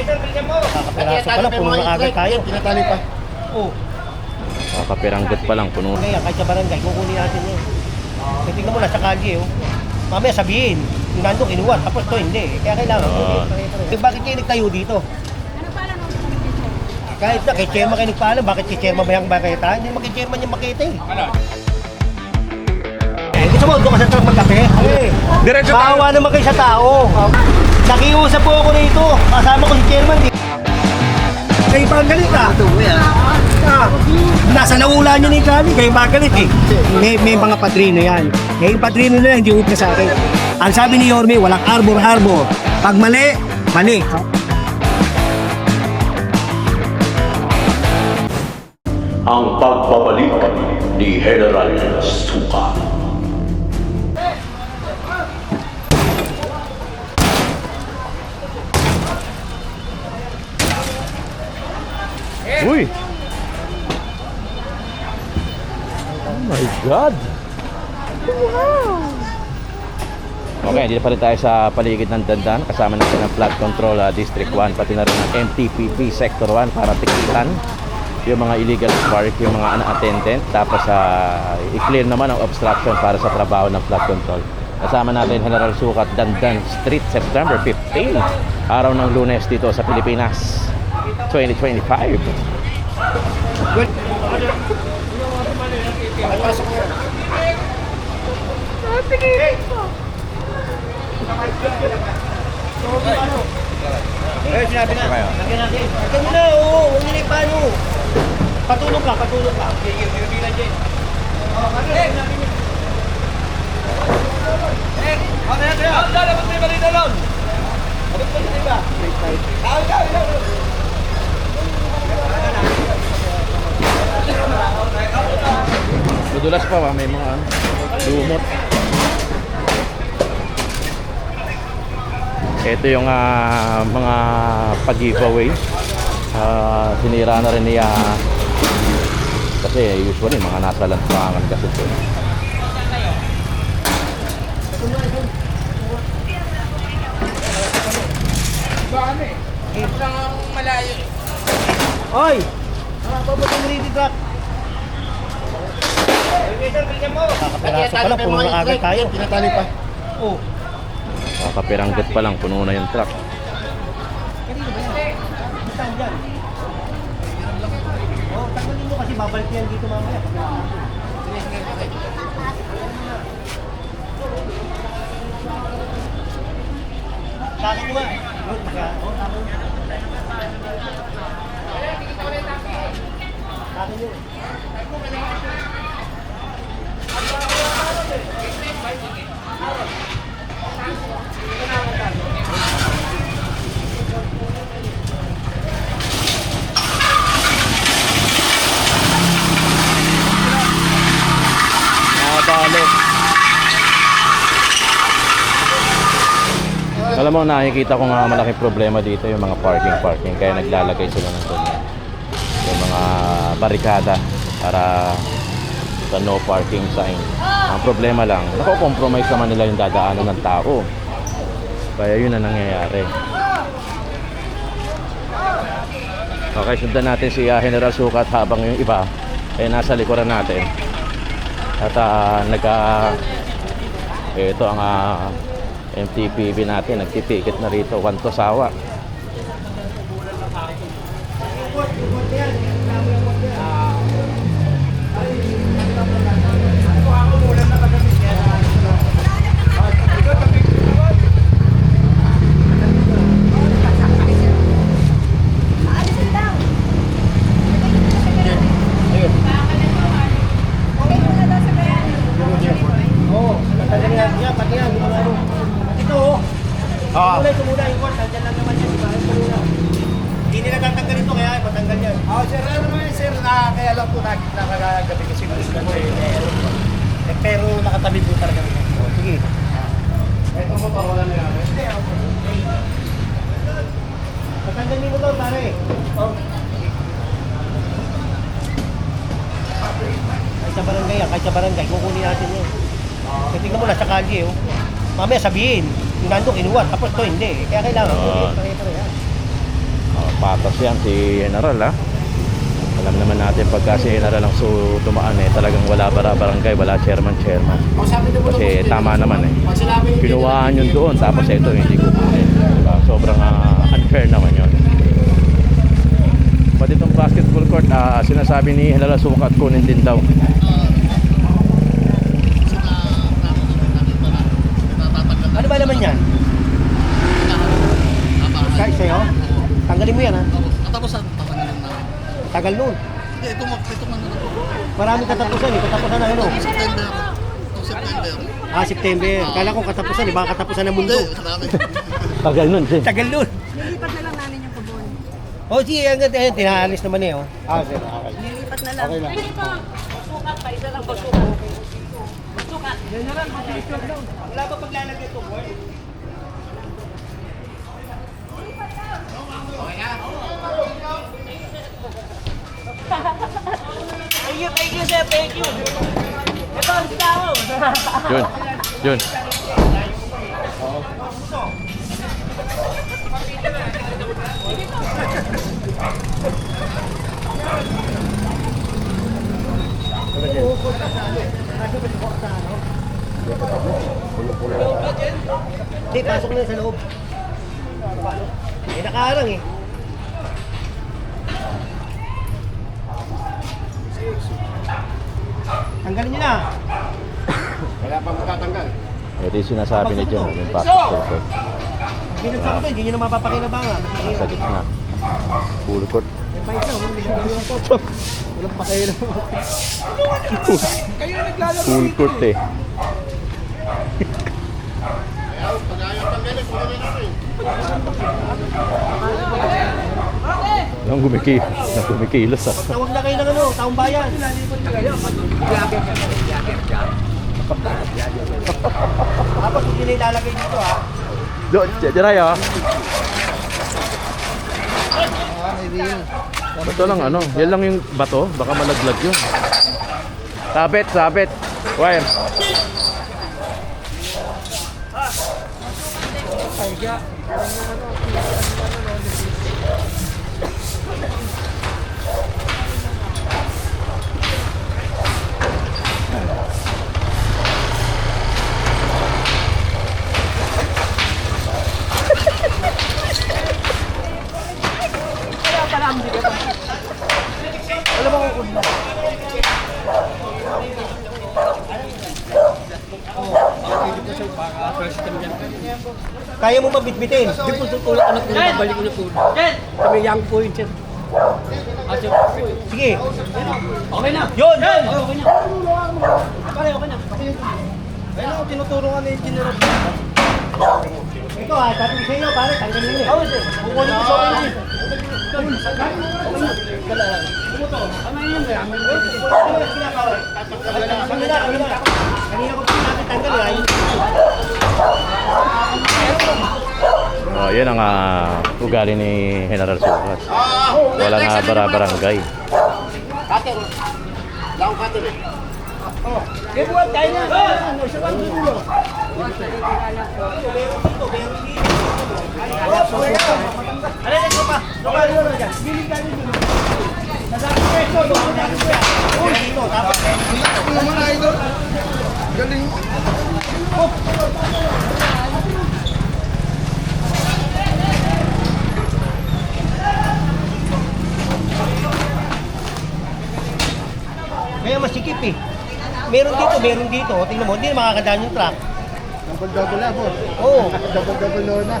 Kakapiraso pa lang, puno na agad tayo. Tinatali pa. Oo. Kakapiranggot pa lang, puno. Kaya kahit sa barangay, kukunin natin yun. So, tingnan mo na sa kalye, oh. Mamaya sabihin, yung nandun kinuha, tapos to hindi. Kaya kailangan, Oo. kunin, pare-pare. Eh, bakit kayo nagtayo dito? Kahit na, kay chairman kayo nagpaalam, bakit kay chairman ba yung bakita? Hindi naman kay chairman yung makita eh. Eh, gusto mo, doon ka sa truck magkape? Eh, Diretso tayo. Maawa naman kayo sa tao. Nakiusap po ako rito. Kasama ko si chairman. Di. Kayo pa ang galit ah. Ah, nasa naula niya ni Kali, kayo ba galit eh. May, may mga padrino yan. Eh, yung padrino na yan, hindi upna sa akin. Ang sabi ni Yorme, walang arbor-arbor. Pag mali, mali. ang pagbabalik ni General Suka. Uy! Oh my God! Okay, dito pa rin tayo sa paligid ng Dandan. Kasama natin ang Flood Control ah, District 1, pati na rin ang MTPP Sector 1 para tikitan yung mga illegal spark, yung mga unattended. Tapos ah, i-clear naman ang obstruction para sa trabaho ng flood control. Kasama natin General Sukat, Dandan Street, September 15. Araw ng lunes dito sa Pilipinas, 2025. Eh, sinabi na. Lagyan natin. Lagyan mo na, oo. Huwag nila paano. Patulog ka, patulog ka. Sige, sige, bilang dyan. Oh, lagyan natin yun. Eh, ano yan kaya? Ang dala, ba't may balita nun? Bakit ba yun, iba? Ah, ikaw, ikaw. Madulas pa ba? May mga ano, lumot. Ito yung ah, mga pag-giveaway. Ah, sinira na rin niya kasi usually mga nasa lansangan kasi ito. Oy! Ah, bababa mo rin dito. Kakapiraso pa lang, puno na agad tayo. Tinatali pa. Oo. Kakapiranggot pa lang, puno na yung truck. Kanino ba yan? Saan dyan? Oh, tanggalin mo kasi babalik yan dito mamaya. Nakabalo. Alam mo, nakikita ko nga malaking problema dito yung mga parking-parking. Kaya naglalagay sila ng ganyan. Yung mga barikada para sa no parking sign. Ang problema lang, nako-compromise naman nila yung dadaanan ng tao. Kaya yun ang nangyayari. Okay, sundan natin si ah, General Sukat habang yung iba ay nasa likuran natin. At uh, nagka ito ang ah, MTPB natin. Nagtitikit na rito Wanto Sawa. Oo, tatanggalin yan. Yan, pati yan. Yung mga ano. Ito, oh. Ah. Kulay ko muna yung kwan. Nandyan lang naman yan. Diba? Ito muna. Hindi nila tatanggalin ito, kaya patanggal yan. Ah, sir, ano naman yun, sir, na kaya lang po nakita kagabi kasi gusto ko eh. Eh, pero nakatabi po talaga. Oh, sige. Ito mo pa wala niya. Tatanggalin mo to, pare. Oh. Kahit sa barangay yan, kahit sa barangay, kukunin natin yun. Eh, tingnan mo na sa kalye, oh. Mamaya sabihin, yung nandun kinuha, tapos to hindi. Kaya kailangan, Oo. kunin pare-pare yan. patas yan si General ha. Alam naman natin pagka si General ang so dumaan eh, talagang wala bara barangay, wala chairman chairman. Kasi tama naman eh. Kinuhaan yun doon, tapos ito hindi ko diba? Sobrang ah, unfair naman yun. Pati itong basketball court, ah, sinasabi ni Hilala Sukat kunin din daw. Ba naman yan? Kahit sa'yo? Tanggalin mo yan ha? Katapusan, tatanggalin namin. Tagal nun. Hindi, ito mag ito man na Maraming katapusan eh. Katapusan na ano? September. September. Ah, September. Kala ko katapusan eh. Baka katapusan ng mundo. Hindi, marami. Tagal nun. Tagal nun. Lilipat na lang namin yung pabon. Oh, sige, hanggang eh, tinaalis naman eh. Oh. Ah, sir. Okay. Lilipat na lang. Okay lang. Wala ba paglalagay ito, boy? Thank you, thank you, sir. Thank you. Ito, sila ako. Yun. Yun. Hindi, pasok na sa loob. Eh, nakaharang eh. Tanggalin niyo na. Wala pa matatanggal. Ito yung sinasabi ni John, yung basketball court. Binagsak ko, hindi niyo na mapapakinabangan. Nasa gitna. Full court. May pa isa, walang pakailan. Kayo na naglalaro Full court eh. Kunin natin. Yung gumikilos, ah. Tawag na kayo ng ano, taong bayan. Tapos hindi na ilalagay dito ha. Do, diray ah. Ito lang ano, yan lang yung bato, baka malaglag yun. Sabit, sabit. Wire. Alam mo Kaya mo mabitbitin. Di po tutulak anak ko balik ko na po. Kami young po yun, sir. Sige. Okay na. Yun, yun. Okay na. Okay, okay na. Ayun ang tinuturuan ni Engineer. Ito ha, sabi ko sa inyo, pare, tanggalin niyo. Oo, sir. Kukunin ko sa akin. Kanina, kanina. Kanina ko pinapitanggal ha. Oh, yan ang ah, ugali ni General Sukat. Wala nga bara-barangay. Cutter. Lang cutter eh. Eh, buwan tayo na. Ano, isa pang dulo. Ano na ito pa? Yun na dyan. Bilig ka rin dito. Nasabi ko ito, lokal na rin yan. Uy, dito, tapos. Naman idol. Galing. Kaya masikip eh. Meron dito, meron dito. Tingnan mo, hindi na makakadaan yung truck. Double-double na, boss. Oo. Double-double na.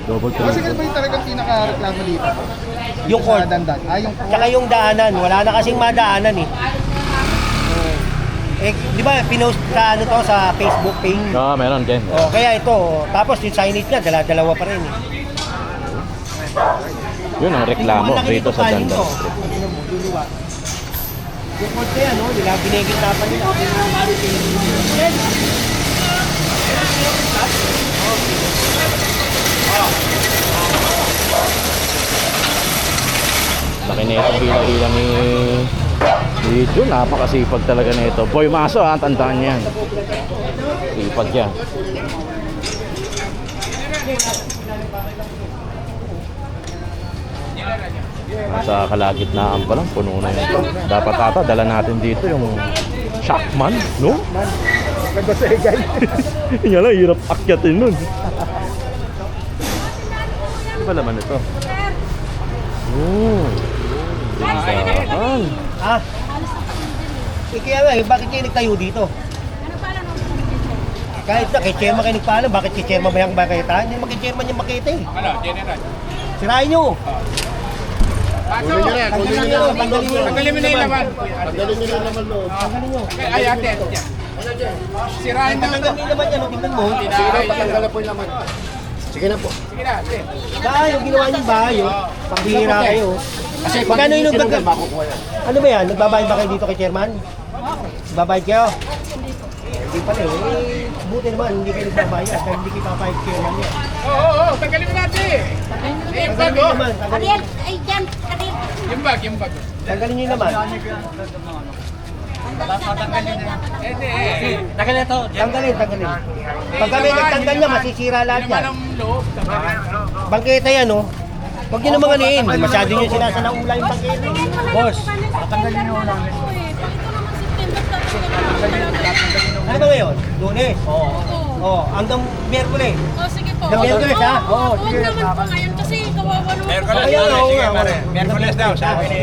Double Kasi triple. ano ba yung talagang pinaka-reklamo dito? Yung court. Dandan. Ah, yung Tsaka yung daanan, wala na kasing madaanan eh. Eh, di ba, pinost sa ano to, sa Facebook page. Ah, meron din. Oh, kaya ito, tapos yung signage niya, dala dalawa pa rin eh. Yun ang reklamo Ang laki dito nito, sa kanin Dandan to. Street. Tingnan mo, luluwa. Yung court na yan, no? Nila binigitapan nila. Laki na ito, hila-hila ni Jun. Napakasipag talaga na ito. Boy Maso ha, tandaan niya yan. Sipag yan. Sa kalagitnaan pa lang, puno na yun. Dapat ata, dala natin dito yung Shockman, no? Egay. Yan lang, hirap akyatin nun. Ano ba laman ito? Oh. Saan? Ah. Kaya eh, bakit kayo nagtayo dito? Ano Kahit na kay Chairman kayo nagpaalam, bakit si Chairman ba yung makita? Hindi naman kay Chairman yung makita eh. Ano, general? Sirahin nyo. Paso! Tanggalin nyo, tanggalin nyo. Tanggalin mo na yung laman. Tanggalin nyo yung laman loob. Tanggalin. Ay, ate, ate. Sirahin na Tanggalin nyo yung laman yan, oh, tingnan mo. Sige na, patanggal po yung laman. Sige na po. Sige na, ate. Yung ginawa nyo bahay, oh. Pambihira kayo. Kasi Magkano yung nagbabayad? Ano ba yan? Nagbabayad ba kayo dito kay Chairman? Nagbabayad kayo? Hindi pala eh. Buti naman, hindi kayo nagbabayad. Kaya hindi kayo papayag Chairman yan. Oo, oo, oo, tanggalin mo natin. Eh, yung bag, Tanggalin nyo oh. naman. Tanggalin Ariel, ay dyan, Ariel. Yung bag, yung bag. Tanggalin nyo naman. Eh, eh, eh. Tanggalin, tanggalin. Pag kami nagtanggal niya, masisira lahat yan. ng loob. Bangketa yan, oh. Huwag nyo naman ganiin. Masyado nyo sinasanaula yung bangketa. Boss, Tatanggalin nyo namin. ano ba ngayon? Lunes? Oo. Oo, hanggang Miyerkules. Oh, sige po. Hanggang Miyerkules, ha? Oo, Huwag naman po ngayon kasi kawawa naman po. Nga, oo nga. Miyerkules daw, sabi ni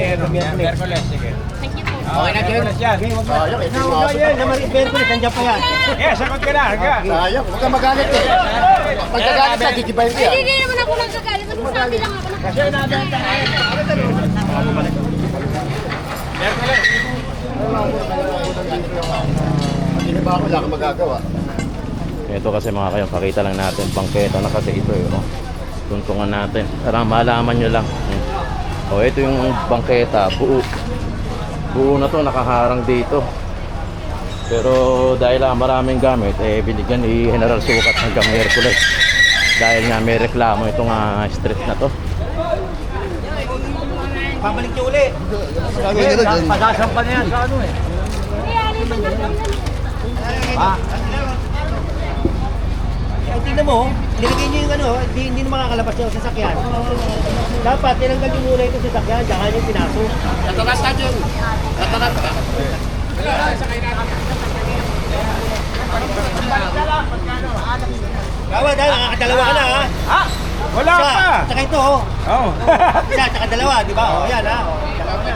Miyerkules. sige. Thank you po. Okay na, Miyerkules yan. Okay, wag na. Huwag na yan. Naman, Miyerkules, nandiyan pa yan. Eh, sagot ka na, hangga. Sayang, huwag kang magalit eh. Pagkagalit ka, titibayin ko Ay, yan. hindi naman ako nagkagalit. Nagsasabi lang ako ng Hindi ba ako wala kang magagawa? Ito kasi mga kayo, pakita lang natin. Bangketa na kasi ito eh. Oh. Tuntungan natin. Para malaman nyo lang. Hmm. Oh, ito yung bangketa. Buo. Buo na to, nakaharang dito. Pero dahil lang maraming gamit, eh binigyan ni General Sukat hanggang Merkules. Dahil nga may reklamo itong uh, street na to. Pabalik nyo uli. Pasasampa na yan sa ano eh. Ha? Tingnan mo, oh. nilagay nyo yung ano, hindi, hindi na makakalabas yung sasakyan. Dapat, tinanggal nyo muna itong sasakyan, tsaka yung pinasok. Tatalas na dyan. Tatalas ka. Kawa, dahil nakakadalawa ka na, ha? Ha? Wala Isa, pa. Tsaka ito, oh. Oo. Isa, tsaka dalawa, di ba? O, yan, ha? Dalawa na.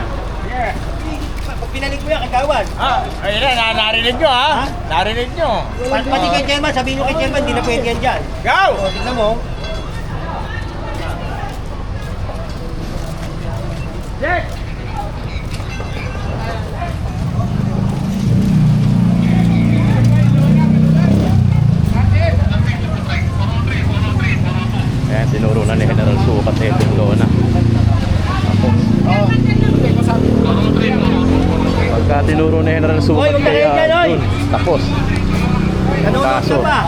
Pag pinalik mo yan, kagawan. Ah, ayun na, na- narinig nyo ha? Ha? Narinig nyo. Pa- Pati kay Chairman, sabihin nyo kay Chairman, hindi na pwede yan dyan. Go! O, tingnan mo. Check! Ayan, tinuro na ni General Sukat eh, itong lona. Pagka General Sukat, Oy, kayo dyan, oy! dun, tapos. Nanonood Kaso. ka pa.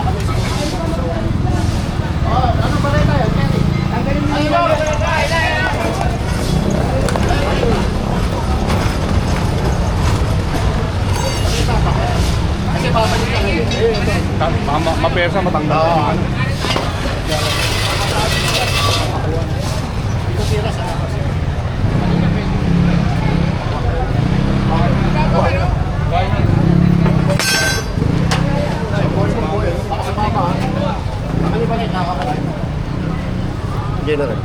Tanggalin mo yung Mapersa, matanggal. General.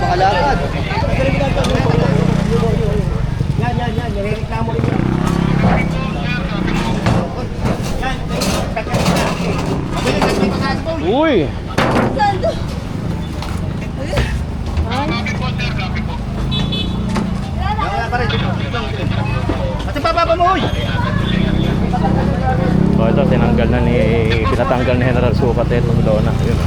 makalakad. Yan, yan, yan. Nirereklamo rin yan. Yan, tanggalin na. Uy! At ang bababa mo, oy! So ito, tinanggal na ni, pinatanggal ni General Sukat eh, itong lona. Yun.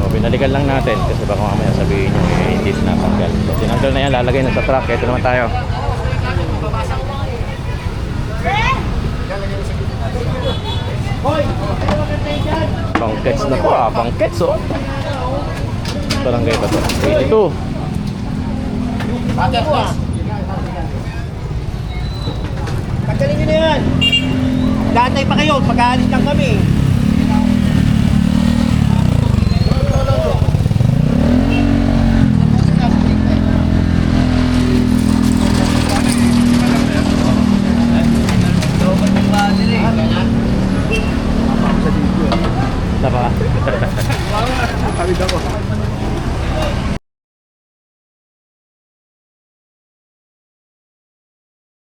So, binalikan lang natin kasi baka mamaya sabihin nyo eh, hindi natanggal. So, tinanggal na yan, lalagay na sa truck. Ito naman tayo. Hoy! Bangkets na to ah, bangkets oh. Barangay ba to? 82. Ate, boss. Tanggalin nyo na yan. Gatay pa kayo, pag-aalis lang kami.